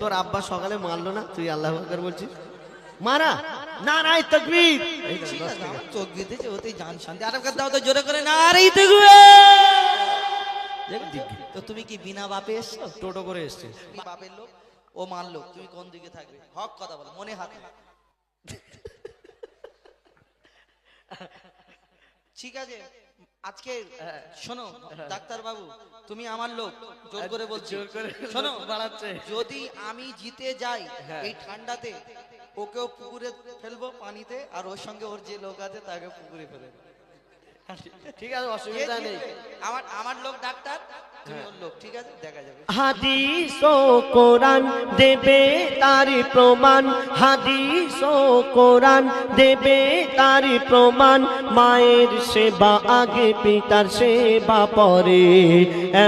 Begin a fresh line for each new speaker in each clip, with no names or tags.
তোর আব্বা সকালে মারলো না? তুই আল্লাহ আকবার বলছিস? মারা? না নাই তকবীর।
চোখ দিতেছে ওতেই জান শান্তি। আর দাও তো জোরে করে না আরে। তো তুমি কি বিনা বাপে এসছো?
টোটো করে এসছে।
বাপের লোক? ও মানলো তুমি কোন দিকে থাকবে? হক কথা বলো মনে হাতে ঠিক আছে? আজকে শোনো ডাক্তার বাবু তুমি আমার লোক জোর করে বলছো।
জোর করে
শোনো
বাড়াচ্ছে।
যদি আমি জিতে যাই
হ্যাঁ।
এই ঠান্ডাতে ওকেও পুকুরে ফেলব পানিতে আর ওর সঙ্গে ওর যে লোক আছে তাকে পুকুরে ফেলে
ঠিক আছে অসুবিধা নেই।
আমার আমার লোক ডাক্তার?
হাদিস ও কোরআন দেবে তার প্রমাণ। হাদিস ও কোরআন দেবে তার প্রমাণ। মায়ের সেবা আগে পিতার সেবা পরে।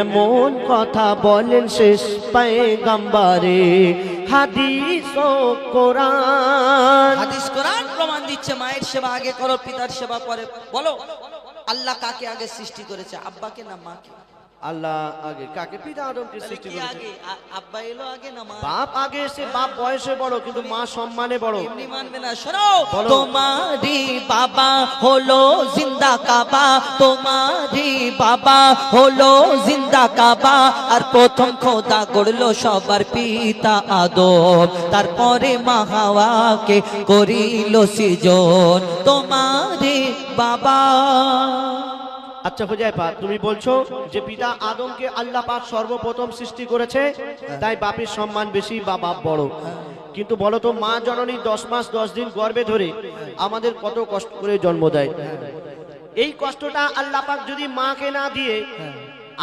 এমন কথা বলেন শেষ পায়ে গাম্বারে হাদিস ও কোরআন।
হাদিস কোরআন প্রমাণ দিচ্ছে মায়ের সেবা আগে করো পিতার সেবা পরে। বলো আল্লাহ কাকে আগে সৃষ্টি করেছে আব্বাকে না মাকে?
আল্লাহ আগে কাকে? পিতা আদমকে সৃষ্টি করেছে।
আগে? আব্বা এলো আগে না মা?
বাপ আগে এসে বাপ বয়সে বড় কিন্তু মা সম্মানে বড়।
এমনি মানবে না। শোনো
বলো।
তোমারি বাবা হলো জিন্দা কাবা। তোমারি বাবা হলো জিন্দা কাবা। আর প্রথম খোদা গড়লো সবার পিতা আদম। তারপরে মা হাওয়াকে করিল সৃজন। তোমারি বাবা।
আচ্ছা হুজাইফা, তুমি বলছো যে পিতা আদমকে আল্লাহ পাক সর্বপ্রথম সৃষ্টি করেছে? তাই বাপের সম্মান বেশি বা বাপ বড়। কিন্তু বলো তো, মা জননী দশ মাস দশ দিন গর্ভে ধরে আমাদের কত কষ্ট করে জন্ম দেয়? এই কষ্টটা আল্লাহ পাক যদি মাকে না দিয়ে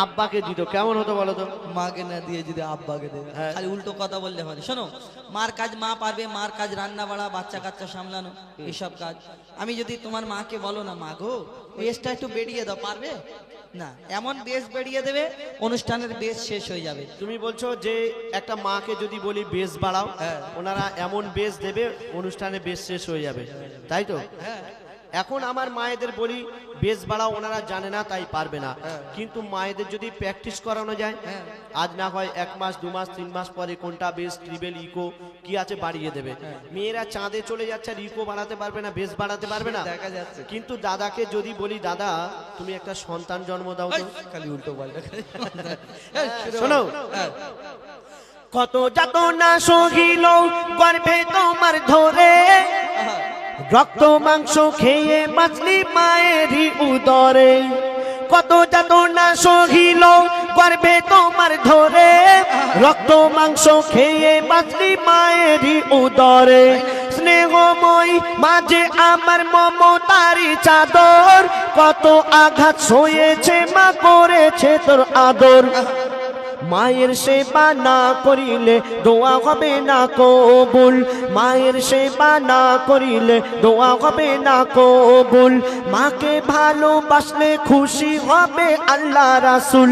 আব্বাকে দিত। কেমন হতো বলো তো?
মাকে না দিয়ে যদি আব্বাকে দেবে
হ্যাঁ।
খালি উল্টো কথা বললে হবে। শোনো মার কাজ মা পারবে মার কাজ রান্না বাড়া বাচ্চা কাচ্চা সামলানো এইসব কাজ। আমি যদি তোমার মাকে বলো না মা গো বেশটা একটু বেরিয়ে দাও পারবে? না এমন বেশ বেরিয়ে দেবে অনুষ্ঠানের বেশ শেষ হয়ে যাবে।
তুমি বলছো যে একটা মাকে যদি বলি বেশ বাড়াও
হ্যাঁ।
ওনারা এমন বেশ দেবে অনুষ্ঠানে বেশ শেষ হয়ে যাবে। তাই তো?
হ্যাঁ।
এখন আমার মায়েদের বলি বেশ বাড়াও ওনারা জানে না তাই পারবে না
হ্যাঁ।
কিন্তু মায়েদের যদি প্র্যাকটিস করানো যায়
হ্যাঁ।
আজ না হয় এক মাস দু মাস তিন মাস পরে কোনটা বেশ ট্রিবেল ইকো কি আছে বাড়িয়ে দেবে
হ্যাঁ।
মেয়েরা চাঁদে চলে যাচ্ছে আর ইকো বাড়াতে পারবে না বেশ বাড়াতে পারবে না
দেখা যাচ্ছে
কিন্তু দাদাকে যদি বলি দাদা তুমি একটা সন্তান জন্ম দাও তো
খালি উল্টো পাল্টা
শোনো কত যাত না সহিল গর্ভে তোমার ধরে রক্ত মাংস খেয়ে বাঁচলি মায়েরই উদরে। কত যাত না সহিল গর্ভে তোমার ধরে। রক্ত মাংস খেয়ে বাঁচলি মায়েরই উদরে। স্নেহময় মাঝে আমার মমতারি চাদর। কত আঘাত সয়েছে মা, করেছে তোর আদর। মায়ের সেবা না করিলে দোয়া হবে না কবুল। মায়ের সেবা না করিলে দোয়া হবে না কবুল। মাকে ভালোবাসলে খুশি হবে আল্লাহ রাসুল।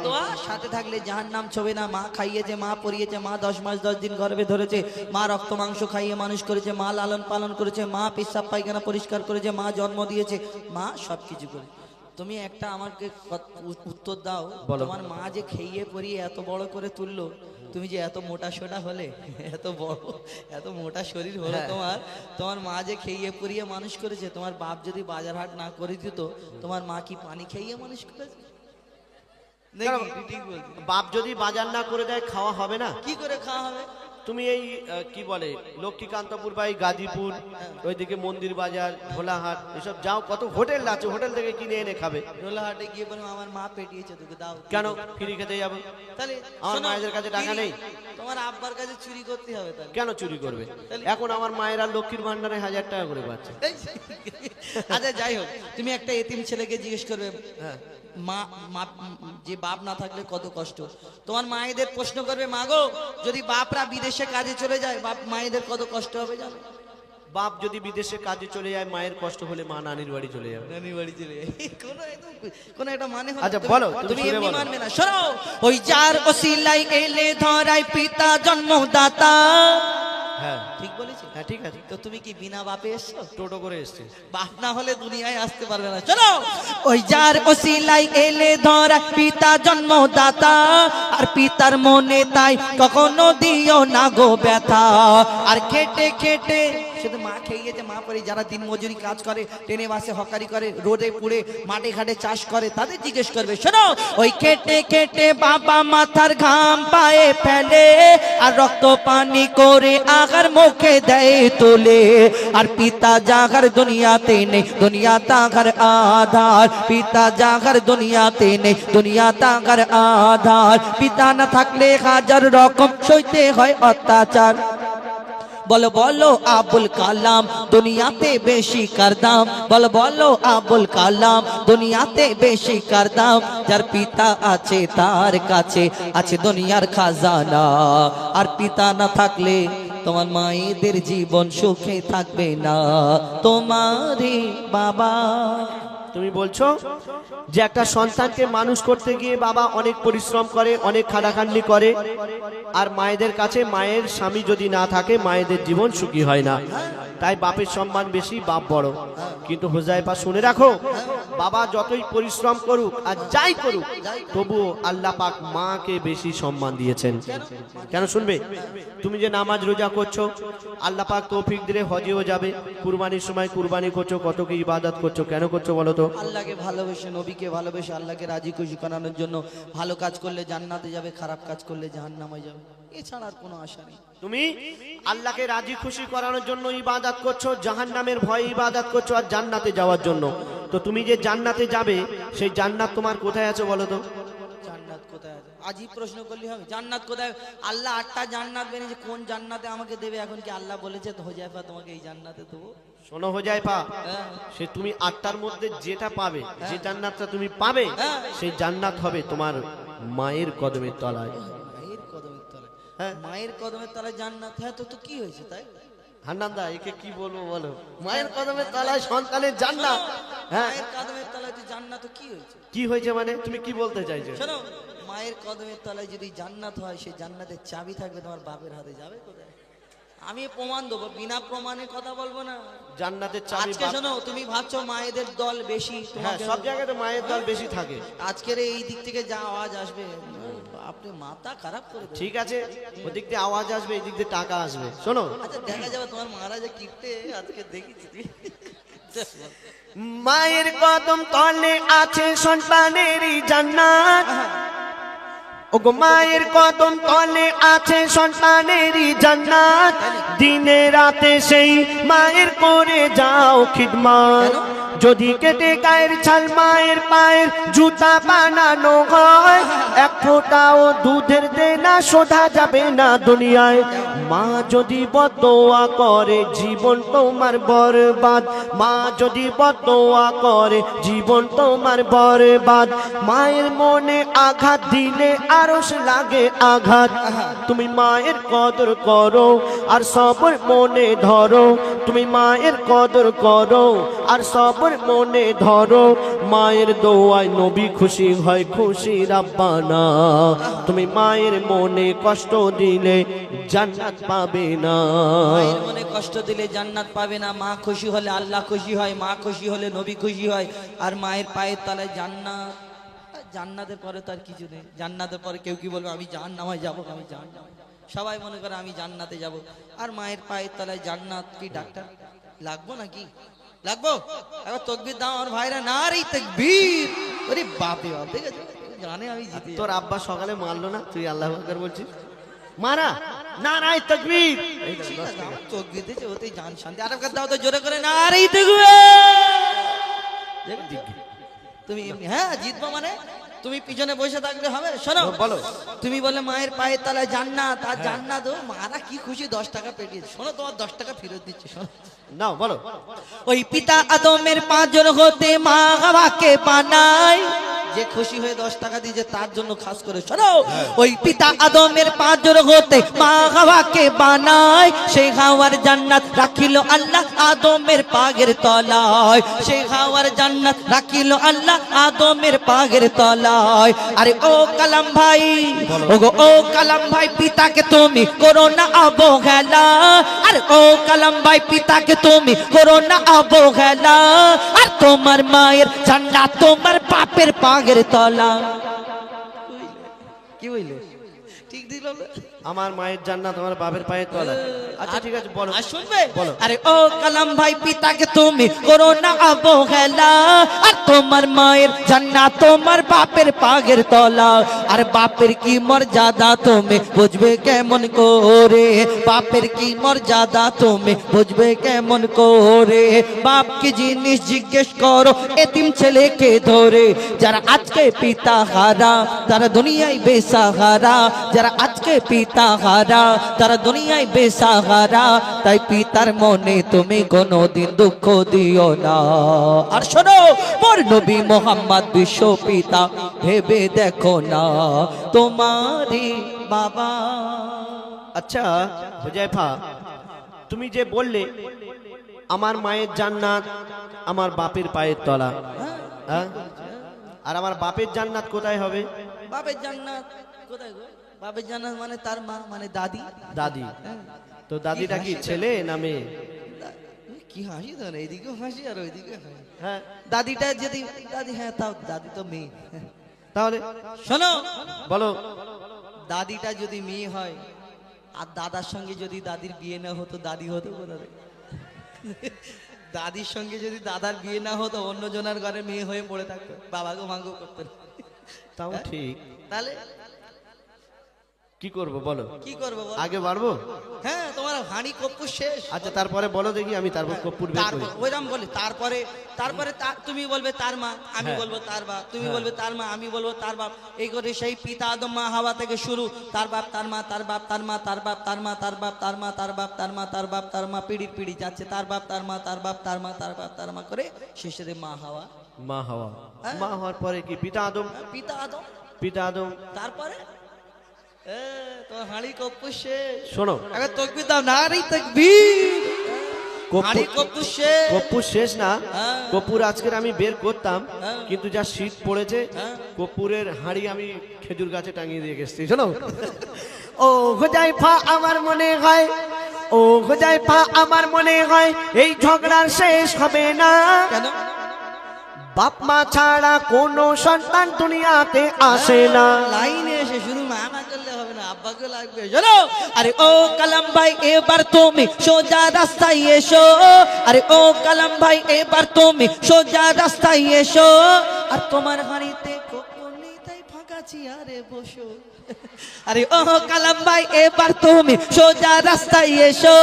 থাকলে জাহান নাম ছবে না মা খাইয়েছে মা পরিয়েছে মা দশ মাস দশ দিন গর্ভে ধরেছে মা রক্ত মাংস খাইয়ে মানুষ করেছে মা লালন পালন করেছে মা পেশাব পায়খানা পরিষ্কার করেছে মা জন্ম দিয়েছে মা সব কিছু করে তুমি একটা আমাকে উত্তর দাও। তোমার মা যে খেয়ে পরিয়ে এত বড় করে তুললো তুমি যে এত মোটা সোটা হলে এত বড় এত মোটা শরীর হলো
হ্যাঁ।
তোমার তোমার মা যে খেয়ে পরিয়ে মানুষ করেছে তোমার বাপ যদি বাজার হাট না করে দিত তোমার মা কি পানি খেয়ে মানুষ করেছে।
বাপ যদি বাজার না করে দেয় খাওয়া হবে না।
কি করে খাওয়া হবে?
তুমি এই কি বলে লক্ষ্মীকান্তপুর বাই গাজীপুর ওইদিকে মন্দির বাজার ভোলাহাট এসব যাও কত হোটেল আছে হোটেল থেকে কিনে এনে খাবে।
রোলাহাটে গিয়ে বলব আমার মা পেটিয়েছে তোকে দাও।
কেন? ফ্রি খেতে যাব।
তাহলে
আমার
শোনো,
মায়েদের কাছে টাকা নেই।
তোমার আব্বার কাছে চুরি করতে হবে তাহলে।
কেন চুরি করবে? এখন আমার মায়েরা লক্ষ্মীর ভান্ডারে হাজার টাকা করে পাচ্ছে।
আচ্ছা যাই হোক তুমি একটা এতিম ছেলেকে জিজ্ঞেস করবে
হ্যাঁ।
মা মা যে বাপ না থাকলে কত কষ্ট? তোমার মায়েদের প্রশ্ন করবে মা গো যদি বাপরা বিদেশে কাজে চলে যায় বাপ মায়েদের কত কষ্ট হবে জানো?
বাপ যদি বিদেশে কাজে চলে যায় মায়ের কষ্ট হলে মা নানির বাড়ি চলে যাবে।
নানি বাড়ি চলে যায়। কোনো একটা মানে?
আচ্ছা, বলো, তুমি
এমনি মানবে না। শোনো ওই যার ওসিলাই এলে ধরাই পিতা জন্মদাতা।
হ্যাঁ।
ঠিক বলেছি?
হ্যাঁ ঠিক আছে।
তো তুমি কি বিনা বাপে এসছো?
টোটো করে এসছে।
বাপ না হলে দুনিয়ায় আসতে পারবে না। চলো ওই যার ওসিলাই এলে ধরা পিতা জন্মদাতা। আর পিতার মনে তাই কখনো দিও না গো ব্যথা। আর খেটে খেটে শুধু মা খেয়ে গেছে মা পরে যারা দিন মজুরি কাজ করে, ট্রেনে বাসে হকারি করে রোডে পুড়ে মাঠে ঘাটে চাষ করে, তাদের জিজ্ঞেস করবে, শোনো, ওই কেটে কেটে বাবা মাথার ঘাম পায়ে ফেলে আর রক্ত পানি করে আগার মুখে দেয় তোলে। আর পিতা জাগার দুনিয়াতে নেই, দুনিয়া তাগার আধার। পিতা জাগার দুনিয়াতে নেই, দুনিয়া তাগার আধার। পিতা না থাকলে হাজার রকম সইতে হয় অত্যাচার। বলো বলো, আবুল কালাম, দুনিয়াতে বেশি কার দাম? বলো বলো, আবুল কালাম, দুনিয়াতে বেশি কার দাম? যার পিতা আছে তার কাছে আছে দুনিয়ার খাজানা। আর পিতা না থাকলে তোমার মায়েদের জীবন সুখে থাকবে না। তোমারই বাবা
তুমি বলছো যে একটা সন্তানকে মানুষ করতে গিয়ে বাবা অনেক পরিশ্রম করে, অনেক খাটাখাটনি করে, আর মায়েদের কাছে মায়ের স্বামী যদি না থাকে, মায়েদের জীবন সুখী হয় না। তাই বাপের সম্মান বেশি, বাপ বড়। কিন্তু হোজাইপা শুনে রাখো, বাবা যতই পরিশ্রম করুক আর যাই করুক, তবুও আল্লাহ পাক মাকে বেশি সম্মান দিয়েছেন। কেন শুনবে? তুমি যে নামাজ রোজা করছ, আল্লাহ পাক তৌফিক দিলে হজেও যাবে। কুরবানির সময় কুরবানি করছ, কত কি ইবাদত করছ, কেন করছ বলো তো?
আল্লাহকে ভালোবেসে, নবীকে ভালোবেসে, আল্লাহকে রাজি খুশি করানোর জন্য ভালো কাজ করলে জান্নাতে যাবে, খারাপ কাজ করলে জাহান্নামে যাবে। এছাড়া আর কোনো আশা নেই।
তুমি আল্লাহকে রাজি খুশি করানোর জন্য ইবাদত করছ জাহান্নামের ভয়ে ইবাদত করছ আর জান্নাতে যাওয়ার জন্য। তো তুমি যে জান্নাতে যাবে সেই জান্নাত তোমার কোথায় আছে বলো তো?
জান্নাত কোথায় আছে? আজই প্রশ্ন করলে হবে জান্নাত কোথায়? আল্লাহ আটটা জান্নাত বেরিয়েছে কোন জান্নাতে আমাকে দেবে? এখন কি আল্লাহ বলেছে তো হোজাইফা তোমাকে এই জান্নাতে দেবো?
শোনো হয়ে পা
হ্যাঁ।
সে তুমি আটটার মধ্যে যেটা পাবে যে জান্নাতটা তুমি পাবে
হ্যাঁ।
সেই জান্নাত হবে তোমার
মায়ের কদমের তলায়।
হ্যাঁ।
মায়ের কদমের তলায় জান্নাত হ্যাঁ তো তো কি হয়েছে তাই?
একে কি বলব বলো? মায়ের কদমের তলায় সন্তানের জান্নাত। হ্যাঁ।
মায়ের কদমের তলায় তো জান্নাত কি হয়েছে?
কি হয়েছে মানে? তুমি কি বলতে চাইছো?
শোনো মায়ের কদমের তলায় যদি জান্নাত হয় সেই জান্নাতের চাবি থাকবে তোমার বাপের হাতে যাবে কোথায়? আমি প্রমাণ দেবো বিনা প্রমাণে কথা বলব না।
জান্নাতের চাবি
আজকে শোনো তুমি ভাবছ মায়েদের দল বেশি
হ্যাঁ সব জায়গায় তো মায়ের দল বেশি থাকে।
আজকের এই দিক থেকে যা আওয়াজ আসবে আপনি মাথা খারাপ করে
ঠিক আছে ওদিক দিয়ে আওয়াজ আসবে এই দিক দিয়ে টাকা আসবে। শোনো।
আচ্ছা দেখা যাবে তোমার মহারাজা আজকে দেখেছি
মায়ের কদম তলে আছে সন্তানেরই জান্নাত। ওগো মায়ের কদম তলে আছে সন্তানেরই জান্নাত। দিনে রাতে সেই মায়ের করে যাও খিদমাত। যদি কেটে গায়ের ছাল মায়ের পায়ের জুতা বানানো হয়, এক ফোঁটাও দুধের দেনা শোধা যাবে না দুনিয়ায়। মা যদি বদোয়া করে, জীবন তোমার বরবাদ। মা যদি বদোয়া করে, জীবন তোমার বরবাদ। মায়ের মনে আঘাত দিলে আরস লাগে আঘাত। তুমি মায়ের কদর করো আর সবর মনে ধরো। তুমি মায়ের কদর করো আর সবর মনে ধরো। মায়ের দোয়ায় নবী খুশি হয়, খুশি রাব্বানা। তুমি মায়ের মনে কষ্ট দিলে জান্নাত পাবে না।
মনে কষ্ট দিলে জান্নাত পাবে না। মা খুশি হলে আল্লাহ খুশি হয়, মা খুশি হলে নবী খুশি হয়। আর মায়ের পায়ের তলায় জান্নাত। জান্নাতের পরে তো আর কিছু নেই। জান্নাতের পরে কেউ কি বলবে, আমি জাহান্নামায় যাব, আমি জাহান্নামায় সবাই মনে করে আমি জান্নাতে যাব। আর মায়ের পায়ের তলায় জান্নাত কি ডাক্তার? লাগবো নাকি? লাগবো? এবার তকবির দাও আমার ভাইরা না রে তকবীর। ওরে বাপে বাপ দেখেছ? জানে আমি জিতে
তোর আব্বা সকালে মারলো না? তুই আল্লাহ আকবার বলছিস। মারা না নাই তকবীর।
ঠিক আছে, চোখ দিতেছে ওতেই জান শান্তি। আর দাও তো জোরে করে না রে তকবীর তুমি হ্যাঁ জিতবো মানে? তুমি পিছনে বসে থাকলে হবে? শোনো
বলো।
তুমি বলে মায়ের পায়ের তলায় জান্নাত আর জান্নাত ও মারা কি খুশি দশ টাকা পেটিয়ে শোনো তোমার দশ টাকা ফেরত দিচ্ছে শোনো।
নাও বলো।
ওই পিতা আদমের পাঁচজন হতে মা বাবাকে বানায়। যে খুশি হয়ে দশ টাকা দিয়েছে তার জন্য খাস করে শোনো ওই পিতা আদমের পাঁচর হতে মা হাওয়াকে বানায় সেই হাওয়ার জান্নাত রাখিল আল্লাহ আদমের পাগের তলায়। সেই হাওয়ার জান্নাত রাখিল আল্লাহ আদমের পাগের তলায়। আরে ও কালাম ভাই ও গো ও কালাম ভাই পিতাকে তুমি করো না অবহেলা। আর ও কালাম ভাই পিতাকে তুমি করো না অবহেলা। আর তোমার মায়ের ঝান্ডা তোমার বাপের পাগের তলা। কি দিল
আমার মায়ের জান্নাত আমার বাপের পায়ের তলা আচ্ছা ঠিক আছে বলো।
আর শুনবে?
বলো।
আরে ও কালাম ভাই পিতাকে তুমি করো না অবহেলা। আর তোমার মায়ের জান্নাত তোমার বাপের পাগের তলা। আর বাপের কি মর্যাদা তুমি বুঝবে কেমন করে? বাপের কি মর্যাদা তুমি বুঝবে কেমন করে? বাপ কি জিনিস জিজ্ঞেস করো এতিম ছেলেকে ধরে। যারা আজকে পিতা হারা তারা দুনিয়ায় বেসাহারা। যারা আজকে পিতা হারা তারা দুনিয়ায় বেসাহারা তাই পিতার মনে তুমি কোনোদিন দুঃখ দিও না। আর শোনো মোর নবী মোহাম্মদ বিশ্ব পিতা ভেবে দেখো না তোমারই বাবা।
আচ্ছা হুজাইফা তুমি যে বললে আমার মায়ের জান্নাত আমার বাপের পায়ের তলা। হ্যাঁ? আর আমার বাপের জান্নাত কোথায় হবে?
বাপের জান্নাত কোথায় গো? বাপের জান্নাত মানে তার মা মানে দাদি।
দাদি। তো দাদিটা কি ছেলে না মেয়ে?
কি হাসি তো এইদিকেও হাসি আর ওইদিকে
হ্যাঁ।
দাদিটা যদি দাদি হ্যাঁ তাও দাদি তো মেয়ে।
তাহলে
শোনো।
বলো।
দাদিটা যদি মেয়ে হয় আর দাদার সঙ্গে যদি দাদির বিয়ে না হতো দাদি হতো কোথা দাদির সঙ্গে যদি দাদার বিয়ে না হতো অন্য জনের ঘরে মেয়ে হয়ে পড়ে থাকতো। বাবাকে মাঙ্গো করতো।
তাও ঠিক।
তাহলে
কি করব বলো
কি করব
আগে বাড়বো
হ্যাঁ তোমার হাঁড়ি কপ্পু শেষ
আচ্ছা তারপরে বলো দেখি আমি তারপর কপুর বের করি
তারপর ওইরকম বলি তারপরে তারপরে তুমি বলবে তার মা আমি
হ্যাঁ।
বলব তার বাপ তুমি
হ্যাঁ।
বলবে তার মা আমি বলব তার বাপ এই করে সেই পিতা আদম মা হাওয়া থেকে শুরু তার বাপ তার মা তার বাপ তার মা তার বাপ তার মা তার বাপ তার মা তার বাপ তার মা তার বাপ তার মা পিড়ির পিড়ি যাচ্ছে তার বাপ তার মা তার বাপ তার মা তার বাপ তার মা করে শেষে মা হাওয়া
মা হওয়া
হ্যাঁ।
মা হওয়ার পরে কি পিতা আদম
পিতা আদম
পিতা আদম
তারপরে হাঁড়ি কপ্পু শেষ
শোনো
দাও
কপ্পুর শেষ না।
হ্যাঁ।
কপুর আজকের আমি বের করতাম
হ্যাঁ।
কিন্তু যা শীত পড়েছে
হ্যাঁ।
কপুরের হাঁড়ি আমি খেজুর গাছে টাঙিয়ে দিয়ে গেছি শোনো। ও হোজাইফা আমার মনে হয় ও হোজাইফা আমার মনে হয় এই ঝগড়ার শেষ হবে না। বাপ মা ছাড়া কোনো সন্তান দুনিয়াতে আসে না।
লাইনে এসে শুধু হবে না, আব্বাকে লাগবে শোনো আরে, ও কালাম ভাই, এবার তুমি সোজা রাস্তায় এসো। আরে, ও কালাম ভাই, এবার তুমি সোজা রাস্তায় এসো। আর তোমার হাঁড়িতে কোকনি তাই ফাঁকা চেয়ারে বসো। আরে ও কালাম ভাই এবার তুমি সোজা রাস্তায় এসো।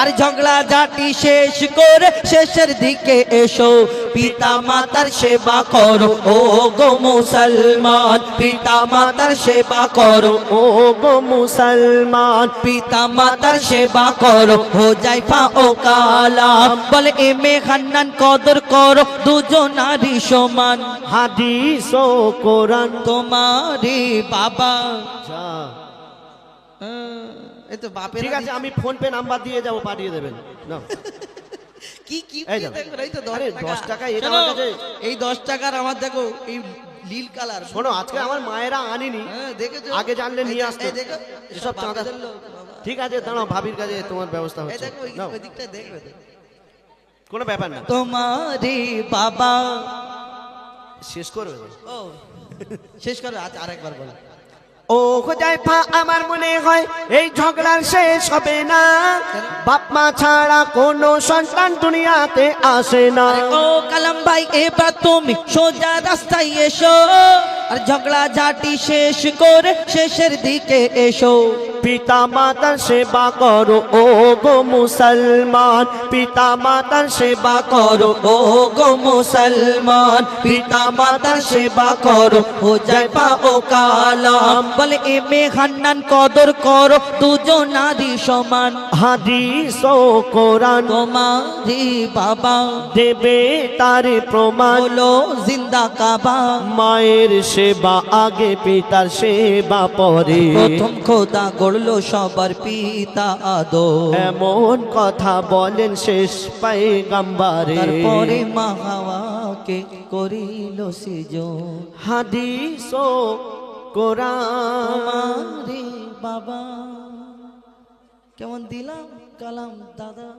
আর ঝগড়া ঝাঁটি শেষ করে শেষের দিকে এসো। পিতা মাতার সেবা করো ও গো মুসলমান। পিতা মাতার সেবা করো
ও গো মুসলমান।
পিতা মাতার সেবা করো হো যাইফা ও কালাম। বলে এমে খান্নান কদর করো দুজনারই সমান।
হাদিস ও কোরআন।
তোমারই বাবা
যা।
এই তো বাপের
ঠিক আছে আমি ফোন পে নাম্বার দিয়ে যাব পাঠিয়ে দেবেন। নাও।
কি কি
এই
তো দশ
দশ টাকা এটা আমার কাছে-
এই দশ টাকার আমার দেখো এই নীল কালার।
শোনো আজকে আমার মায়েরা আনিনি।
হ্যাঁ,
আগে জানলে নিয়ে আসতো। এসব চাঁদা। ঠিক আছে দাঁড়াও ভাবির কাছে তোমার ব্যবস্থা হচ্ছে।
দেখো ওই- দিকটা দেখবে তো।
কোনো ব্যাপার না।
তোমারই বাবা।
শেষ করবে
ও শেষ করো আজ আরেকবার বলো।
ও হুজাইফা আমার মনে হয় এই ঝগড়ার শেষ হবে না। বাপ মা ছাড়া কোনো সন্তান দুনিয়াতে আসে না।
ও কালাম ভাই, এবার তুমি সোজা রাস্তায় এসো। আর ঝগড়া ঝাটি শেষ করে শেষের দিকে এসো।
পিতা মাতার সেবা করো ও গো মুসলমান। পিতা মাতার সেবা করো ও গো মুসলমান। পিতা মাতার সেবা করো
ও যায় পা ও কালাম। বলে এ মে হান্নান কদর করো দুজন আদি সমান।
হাদিস ও কোরআন
তোমারি বাবা।
দেবে তার প্রমাণ।
বলো জিন্দা কাবা।
মায়ের সেবা আগে পিতার সেবা পরে।
প্রথম খোদা গড়লো সবার পিতা আদো
এমন কথা বলেন শেষ পাই গাম্বারে
পরে মা হাওয়াকে করিল সিজন।
হাদিস ও কোরআন
বাবা কেমন দিলাম কালাম দাদা?